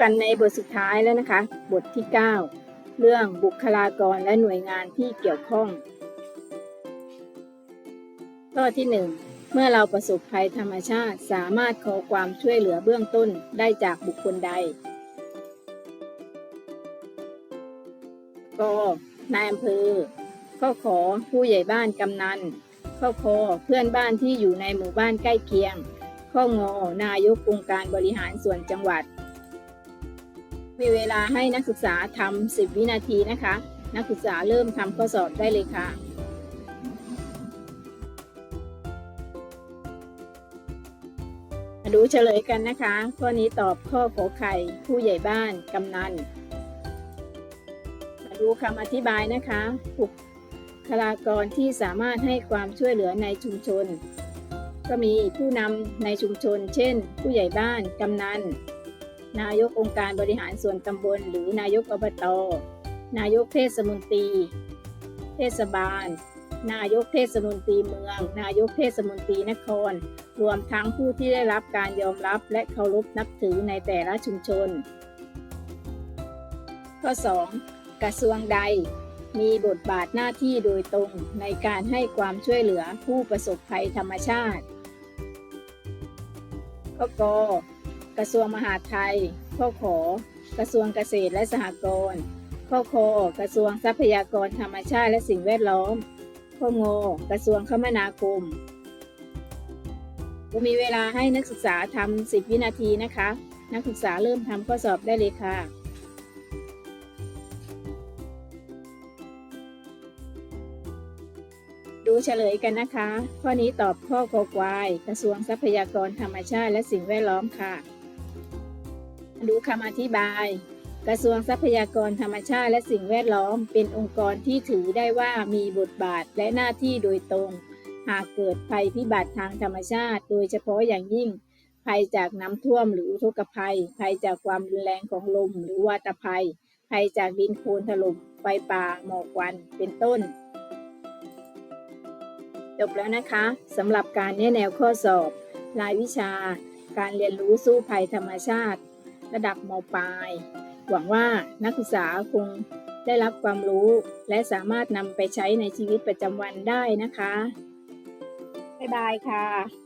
กันในบทสุดท้ายแล้วนะคะ บทที่ 9 เรื่องบุคลากรและหน่วยงานที่เกี่ยวข้อง ข้อที่ 1 เมื่อเราประสบภัยธรรมชาติสามารถขอความช่วยเหลือเบื้องต้นได้จากบุคคลใดกนายอำเภอข้อขอผู้ใหญ่บ้านกำนันข้อคอเพื่อนบ้านที่อยู่ในหมู่บ้านใกล้เคียง ข้องอนายกองค์การบริหารส่วนจังหวัด มีเวลาให้นักศึกษาทำ10 วินาทีนะคะ นักศึกษาเริ่มทำข้อสอบได้เลยค่ะมาดูเฉลยกันนะคะ ข้อนี้ตอบข้อขอไข่ ผู้ใหญ่บ้านกำนัน มาดูคำอธิบายนะคะบุคลากรที่สามารถให้ความช่วยเหลือในชุมชน ก็มีผู้นำในชุมชน เช่น ผู้ใหญ่บ้านกำนัน นายกองค์การบริหารส่วนตำบล หรือนายกอบต นายกเทศมนตรี เทศบาล นายกเทศมนตรีเมือง นายกเทศมนตรีนคร รวมทั้งผู้ที่ได้รับการยอมรับและเคารพนับถือในแต่ละชุมชน ข้อ 2. กระทรวงใดมีบทบาทหน้าที่โดยตรงในการให้ความช่วยเหลือผู้ประสบภัยธรรมชาติข้อก กระทรวงมหาดไทย ข้อขอ กระทรวงเกษตรและสหกรณ์ ข้อคอกระทรวงทรัพยากรธรรมชาติและสิ่งแวดล้อม ข้องกระทรวงคมนาคมมีเวลาให้นักศึกษาทำ10 วินาทีนะคะ นักศึกษาเริ่มทำข้อสอบได้เลยค่ะดูเฉลยกันนะคะ ข้อนี้ตอบข้อคอควาย กระทรวงทรัพยากรธรรมชาติและสิ่งแวดล้อมค่ะ ดูคำอธิบาย กระทรวงทรัพยากรธรรมชาติและสิ่งแวดล้อม เป็นองค์กรที่ถือได้ว่ามีบทบาทและหน้าที่โดยตรง หากเกิดภัยพิบัติทางธรรมชาติ โดยเฉพาะอย่างยิ่ง ภัยจากน้ำท่วมหรืออุทกภัย ภัยจากความรุนแรงของลมหรือวาตภัย ภัยจากดินโคลนถล่มไฟป่าหมอกควันเป็นต้นจบแล้วนะคะสำหรับการแนะแนวข้อสอบ รายวิชา การเรียนรู้สู้ภัยธรรมชาติ ระดับมปลาย หวังว่านักศึกษาคงได้รับความรู้และสามารถนำไปใช้ในชีวิตประจำวันได้นะคะ บ๊ายบายค่ะ